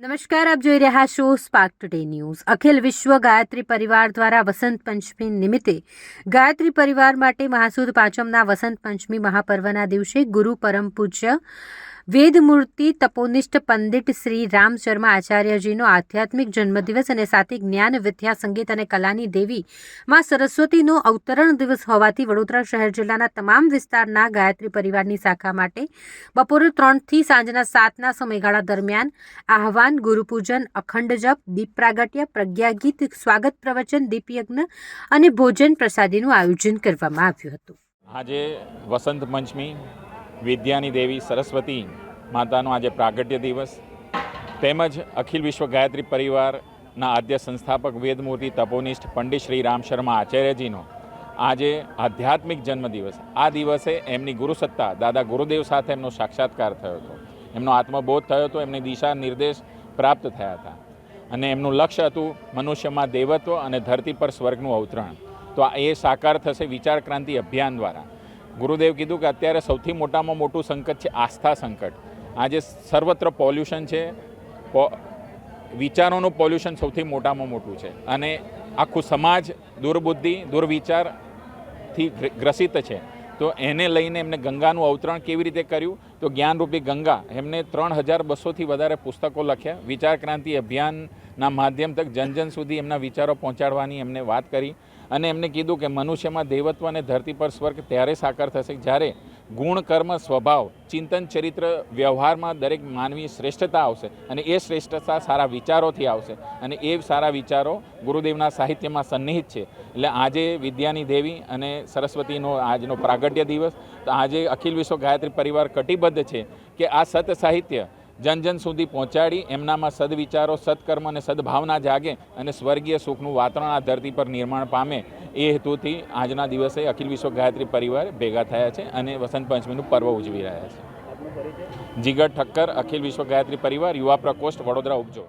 નમસ્કાર, આપ જોઈ રહ્યા છો સ્પાર્ક ટુડે ન્યૂઝ અખિલ વિશ્વ ગાયત્રી પરિવાર દ્વારા વસંત પંચમી નિમિત્તે ગાયત્રી પરિવાર માટે મહાસુદ પાંચમના વસંત પંચમી મહાપર્વના દિવસે ગુરુ પરમ પૂજ્ય વેદમૂર્તિ તપોનિષ્ઠ પંડિત શ્રી રામ શર્મા આચાર્યજીનો આધ્યાત્મિક જન્મદિવસ અને સાથે જ્ઞાન, વિદ્યા, સંગીત અને કલાની દેવી માં સરસ્વતીનો અવતરણ દિવસ હોવાથી વડોદરા શહેર જિલ્લાના તમામ વિસ્તારના ગાયત્રી પરિવારની શાખા માટે બપોરે ત્રણથી સાંજના સાતના સમયગાળા દરમિયાન આહવાન, ગુરુપૂજન, અખંડ જપ, દીપ પ્રાગટ્ય, પ્રજ્ઞાગીત, સ્વાગત પ્રવચન, દીપયજ્ઞ અને ભોજન પ્રસાદીનું આયોજન કરવામાં આવ્યું હતું. આજે વસંત પંચમી વિદ્યાની દેવી સરસ્વતી માતાનો આજે પ્રાગટ્ય દિવસ. તેમજ અખિલ વિશ્વ ગાયત્રી પરિવારના આદ્ય સંસ્થાપક વેદમૂર્તિ તપોનિષ્ઠ પંડિત શ્રી રામ શર્મા આચાર્યજીનો આજે આધ્યાત્મિક જન્મદિવસ આ દિવસે એમની ગુરુસત્તા દાદા ગુરુદેવ સાથે એમનો સાક્ષાત્કાર થયો હતો. એમનો આત્મબોધ થયો હતો, એમની દિશા નિર્દેશ પ્રાપ્ત થયા હતા. અને એમનું લક્ષ્ય હતું મનુષ્યમાં દેવત્વ અને ધરતી પર સ્વર્ગનું અવતરણ. તો આ એ સાકાર થશે વિચાર ક્રાંતિ અભિયાન દ્વારા. ગુરુદેવ કીધું કે અત્યારે સૌથી મોટામાં મોટું સંકટ છે આસ્થા સંકટ. આજે સર્વત્ર પોલ્યુશન છે. વિચારોનું પોલ્યુશન સૌથી મોટામાં મોટું છે. અને આખું સમાજ દુર્બુદ્ધિ, દુર્વિચારથી ગ્ર- ગ્રસિત છે. તો એને લઈને એમને ગંગાનું અવતરણ કેવી રીતે કર્યું? તો જ્ઞાનરૂપી ગંગા એમને ત્રણ હજાર બસોથી વધારે પુસ્તકો લખ્યા. વિચાર ક્રાંતિ અભિયાનના માધ્યમ તક જન જન સુધી એમના વિચારો પહોંચાડવાની એમને વાત કરી. અને એમને કીધું કે મનુષ્યમાં દેવત્વ અને ધરતી પર સ્વર્ગ ત્યારે સાકાર થશે જ્યારે ગુણ કર્મ સ્વભાવ, ચિંતન, ચરિત્ર, વ્યવહારમાં દરેક માનવી શ્રેષ્ઠતા આવશે અને એ શ્રેષ્ઠતા સારા વિચારોથી આવશે અને એ સારા વિચારો ગુરુદેવના સાહિત્યમાં સન્નિહિત છે. એટલે આજે વિદ્યાની દેવી અને સરસ્વતીનો આજનો પ્રાગટ્ય દિવસ, તો આજે અખિલ વિશ્વ ગાયત્રી પરિવાર કટિબદ્ધ છે કે આ સત સાહિત્ય જન જન સુધી પહોંચાડી એમનામાં સદવિચારો, સત્કર્મ અને સદભાવના જાગે અને સ્વર્ગીય સુખનું વાતાવરણ આ ધરતી પર નિર્માણ પામે. એ હેતુથી આજના દિવસે અખિલ વિશ્વ ગાયત્રી પરિવાર ભેગા થયા છે અને વસંત પંચમીનું પર્વ ઉજવી રહ્યા છે. જીગર ઠક્કર અખિલ વિશ્વ ગાયત્રી પરિવાર યુવા પ્રકોષ્ઠ વડોદરા ઉપજો